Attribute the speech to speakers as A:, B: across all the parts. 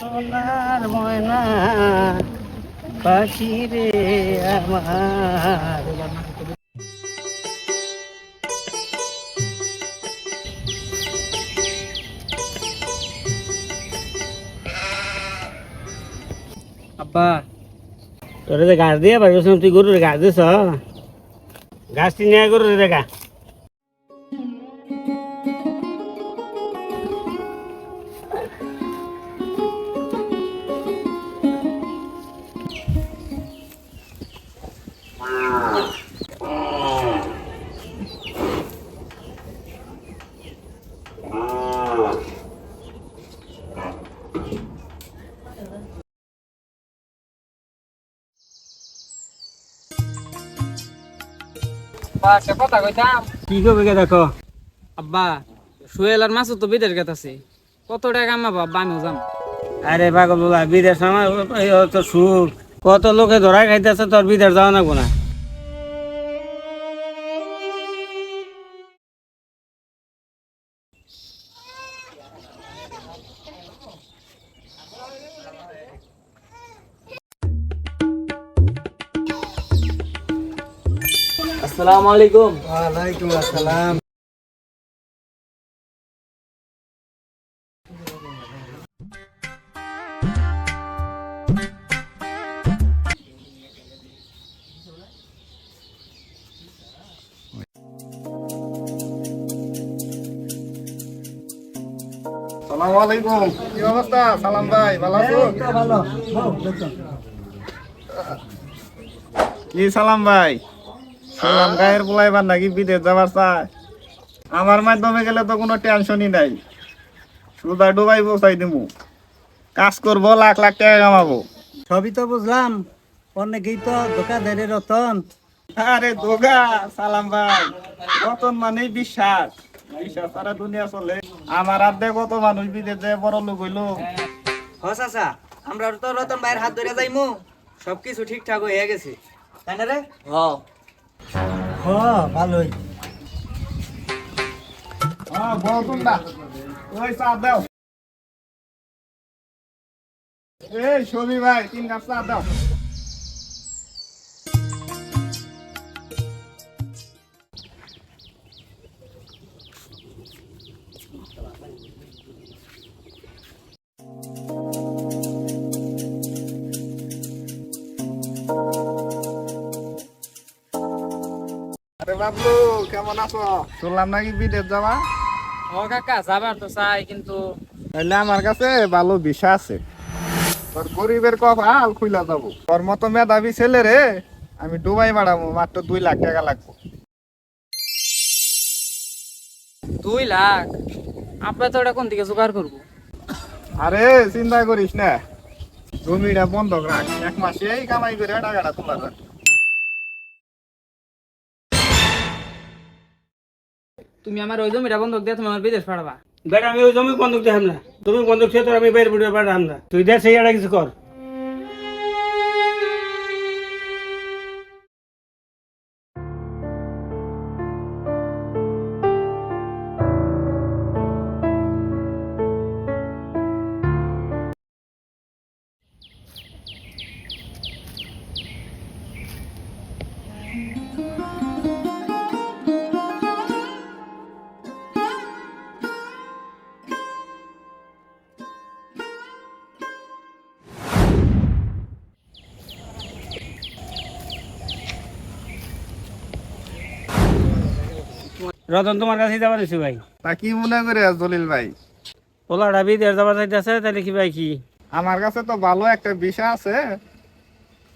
A: সোনার ময়না পাখি রে আমার আব্বা তোরে যে গাছ দিয়ে পারবি তুই গরুর গাছ দিছ গাছটি নিয়ে গরুর দেখা
B: কথা কইতাম।
A: কি করবে গে দেখো?
B: আব্বা সুয়েল আর মাসুদ তো বিদেশ গেতাছে। কত টাকা আমার বাবা আমিও যাম
A: আরে পাগল বাবা বিদেশ আমার তো সুখ। কত লোকে ধরা খাইতেছে তোর বিদেশ যাওয়া না। কোনা
B: আসসালামু আলাইকুম
A: ওয়ালাইকুম আসসালাম
C: সালাম আলাইকুম কি অবস্থা সালাম ভাই ভালো আছো
A: ভালো
C: কি সালাম ভাই সালাম গায়ের বলাইবার নাকি বিদেশ যাবার চায় আমার মাধ্যমে গেলে তো কোনো টেনশনই নাই। সুদা ডুবাই বসাই দিমু। কাজ করব লাখ লাখ টাকা কামাবো।
A: সবই তো বুঝলাম অনেকেই তো দোকানের রতন।
C: আরে দোগা সালাম ভাই। রতন মানেই বিশ্বাস। বিশ্বাস সারা দুনিয়া চলে। আমার আর্ধে কত মানুষ বিদেশ বিদেশে বড় লোক হইল।
D: হ চাচা আমরা তো রতন ভাইয়ের হাত ধরে যাইমু। সবকিছু ঠিকঠাক হয়ে গেছে। তাই না রে? হ
A: হ ভালোই।
C: হ্যাঁ বড় তুন্দা ওই চা এই ছবি ভাই তিন কাপ চা দাও। বাবলু কেমন আছো? শুনলাম নাকি বিদেশ যাওয়া
B: ও কাকা যাবার তো চাই কিন্তু
C: তাহলে আমার কাছে ভালো বিষা আছে। তোর গরিবের কপাল খুইলা যাব। তোর মতো মেধাবী ছেলে রে আমি ডুবাই বাড়াবো মাত্র দুই লাখ টাকা লাগবো।
B: দুই লাখ? আব্বা তো ওটা কোন দিকে জোগাড় করব?
C: আরে চিন্তা করিস না। জমিটা বন্ধক রাখ এক মাসে এই কামাই করে টাকাটা তোলা যাক
B: তুমি আমার ওই জমিটা বন্ধক দিয়ে তুমি আমার বিদেশ পাঠাবা।
A: দেখ আমি ওই জমি বন্ধক দিলাম না তুমি বন্ধক ছিল তোর আমি বাইরে বুড়ে পাঠাম তুই দেশ সেই কিছু কর। রতন তোমার কাছে যাবার দিছি ভাই?
C: তা কি মনে করে জলিল ভাই?
A: ওলা পোলাটা বিদেশ যাবার চাইতেছে তাহলে কি ভাই কি?
C: আমার কাছে তো ভালো একটা বিষয় আছে।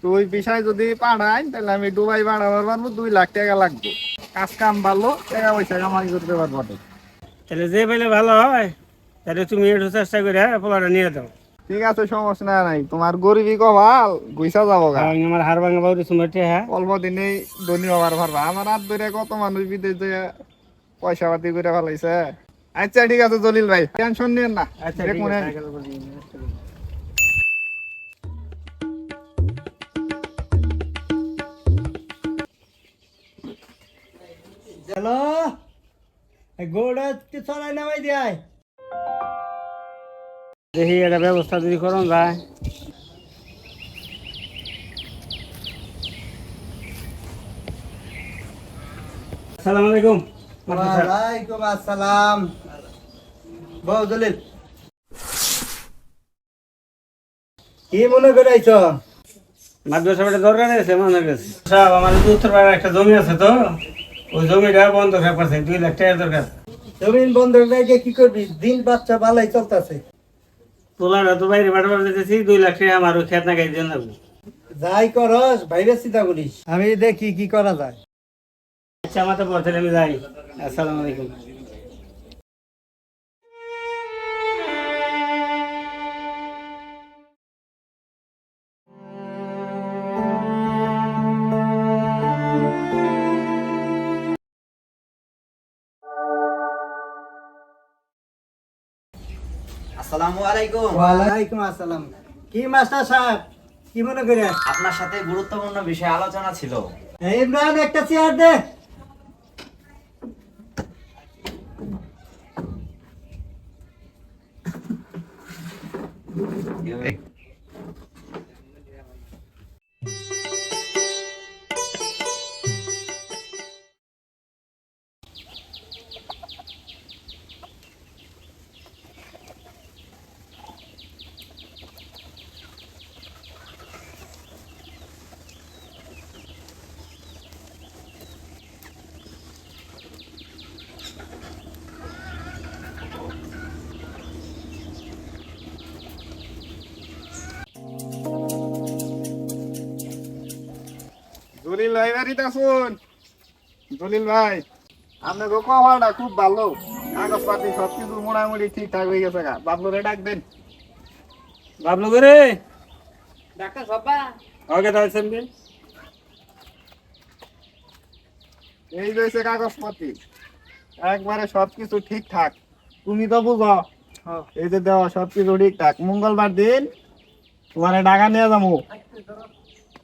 C: তো ওই বিষয় যদি পাঠাই তাহলে আমি ডুবাই বাড়াবার পারব দুই লাখ টাকা লাগবে। কাজ কাম ভালো টাকা পয়সা কামাই করতে পারব।
A: তাহলে যে পেলে ভালো হয় তাহলে তুমি একটু চেষ্টা করে পোলাটা নিয়ে দাও
C: ঠিক আছে সমস্যা নাই তোমার গরিবি কপাল গুইসা যাব গা।
A: আর আমার হার ভাঙা বাবুরি তোমার হ্যাঁ।
C: অল্প দিনেই ধনী হবার পারবা। আমার হাত ধরে কত মানুষ বিদেশ পয়সা পাতি করে ফেলাইছে। আচ্ছা ঠিক আছে জলিল ভাই টেনশন নিয়েন না।
A: আচ্ছা।
D: হ্যালো? গোড়া চড়াই নামাই দেয়।
A: দেখি একটা ব্যবস্থা যদি করুন যায় আসসালামু আলাইকুম।
D: ওয়ালাইকুম আসসালাম। বউ জলিল। কি মনে করাইছ?
A: মাদ্রাসা একটা দরকার আছে মানুষের কাছে। সাহেব আমার তো উত্তরপাড়ার একটা জমি আছে তো ওই জমিটা বন্ধ দুই লাখ টাকার দরকার।
D: জমিন বন্ধ রেখে কি করবি? দিন বাচ্চা ভালোই চলতেছে।
A: তোলাটা তো বাইরে বাড়াবার যেতেছি দুই লাখ টাকা আমার ওই খেত না গাই দিয়ে
D: যাই করস ভাইবে চিন্তা করিস। আমি দেখি কি করা যায়।
A: আচ্ছা আমার তো পড়তে আমি যাই। আসসালামু আলাইকুম।
E: আসসালামু আলাইকুম।
D: ওয়ালাইকুম আসসালাম। কি মাস্টার সাহেব কি মনে করে
E: আপনার সাথে গুরুত্বপূর্ণ বিষয়ে আলোচনা ছিল।
D: ইমরান একটা চেয়ার দে।
C: জলিল ভাই বাড়িতে আসুন জলিল ভাই আপনাকে কপালটা খুব ভালো। কাগজপাতি সব কিছু মোটামুটি ঠিকঠাক হয়ে গেছে গা। বাবলুরে ডাক দেন।
A: বাবলু করে
B: ডাক্তার সব্বা।
A: ওকে তাহলে শুনবি
C: এই যে হইছে কাগজপাতি একবারে সব কিছু ঠিকঠাক। তুমি তো বুঝো। এই যে দেওয়া সব কিছু ঠিকঠাক। মঙ্গলবার দিন তোমার টাকা নিয়ে যাব।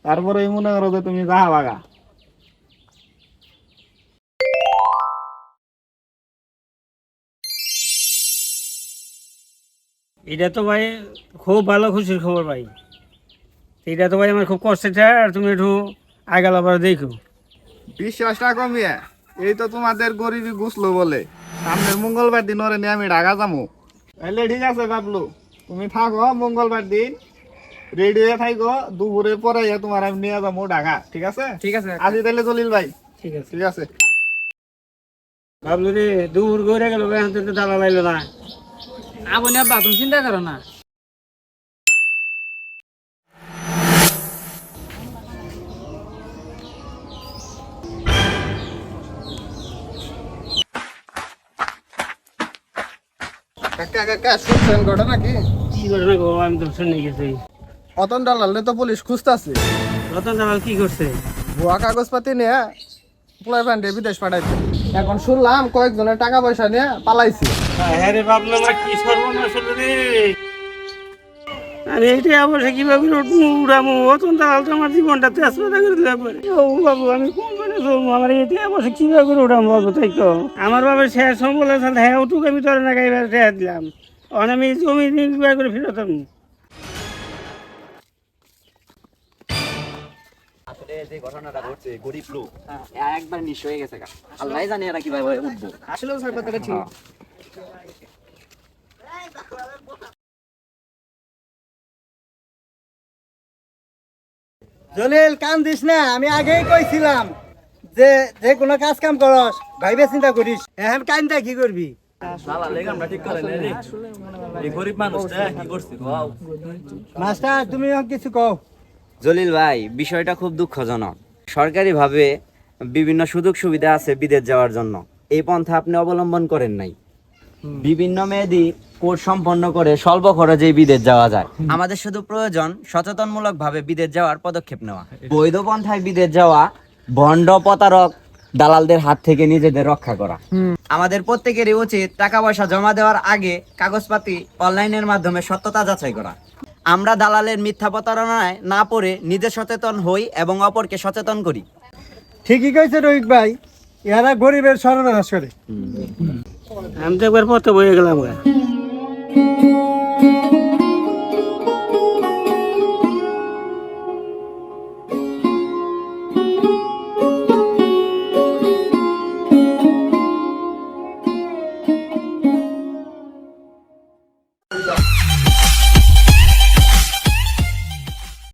C: তারপরে এই মনে করো যে তুমি যাহা বাগা
A: এটা তো ভাই খুব ভালো খুশির খবর ভাই। এটা তো ভাই আমার খুব কষ্টের আর তুমি একটু আগাল আবার দেখো।
C: বিশ্বাসটা কমিয়ে এই তো তোমাদের গরিবি গুছলো বলে। সামনের মঙ্গলবার দিন ওরে নিয়ে আমি ঢাকা যাব তাহলে ঠিক আছে বাবলু তুমি থাকো মঙ্গলবার দিন। রেডি হয়ে থাকো দুপুরের পরে তোমার আমি নিয়ে যাব ঢাকা ঠিক আছে?
B: ঠিক আছে।
C: আজি তাহলে জলিল ভাই।
A: ঠিক আছে।
C: ঠিক আছে।
A: ভাবলো রে দূর করে গেল এখন তো দালা লাইলো না।
B: তুমি চিন্তা করো না?
C: কাকা কাকা শুনছেন ঘটনা কি?
A: কি ঘটনা গো আমি তো শুনে গেছি
C: অতন দালালে তো পুলিশ খুঁজতাছে।
A: রতন দালাল কি করছে?
C: ভুয়া কাগজপাতি নিয়ে প্লাই ফ্যান্ডে বিদেশ পাঠাইছে। এখন শুনলাম কয়েকজনের টাকা পয়সা নিয়ে পালাইছে।
A: হ্যাঁ রে ভাবলো আমার কি সর্বনাশ হলো রে? আমি এইটাই অবশ্যই কীভাবে উড়াবো অতন দালাল তো আমার জীবনটা তেজপাতা করে দিলে একবারে। ও বাবু আমি কোন করে চলবো আমার এটাই অবশ্যই কীভাবে করে উঠাবো বাবু তাই তো? আমার বাবার শেষ সম্বল আছে হ্যাঁ ওটুকু আমি তোর না গাইবার দিলাম। তখন আমি জমি নিয়ে করে ফেরত
E: যে ঘটনাটা ঘটছে গরিব লোক একবার নিঃস্ব হয়ে গেছে আল্লাহ জানে এরা কীভাবে উঠবো।
B: আসলেও স্যার কথাটা ঠিক
D: জলিল কান দিস না আমি আগেই কইছিলাম যে যে কোনো কাজ কাম করস ভাইবে চিন্তা করিস। এখন কান্দা কি করবি? মাস্টার তুমি কিছু কও।
E: জলিল ভাই বিষয়টা খুব দুঃখজনক। সরকারিভাবে বিভিন্ন সুযোগ সুবিধা আছে বিদেশ যাওয়ার জন্য। এই পন্থা আপনি অবলম্বন করেন নাই। বিভিন্ন মেয়াদি কোর্স সম্পন্ন করে স্বল্প খরচে বিদেশ যাওয়া যায়। আমাদের শুধু প্রয়োজন সচেতনমূলক ভাবে বিদেশ যাওয়ার পদক্ষেপ নেওয়া। বৈধ পন্থায় বিদেশ যাওয়া ভণ্ড প্রতারক দালালদের হাত থেকে নিজেদের রক্ষা করা। আমাদের প্রত্যেকেরই উচিত টাকা পয়সা জমা দেওয়ার আগে কাগজপাতি অনলাইনের মাধ্যমে সত্যতা যাচাই করা। আমরা দালালের মিথ্যা প্রতারণায় না পড়ে নিজে সচেতন হই এবং অপরকে সচেতন করি।
D: ঠিকই কইছে রোহিত ভাই এরা গরিবের সর্বনাশ করে।
A: আমি তো একবার পথে বয়ে গেলাম।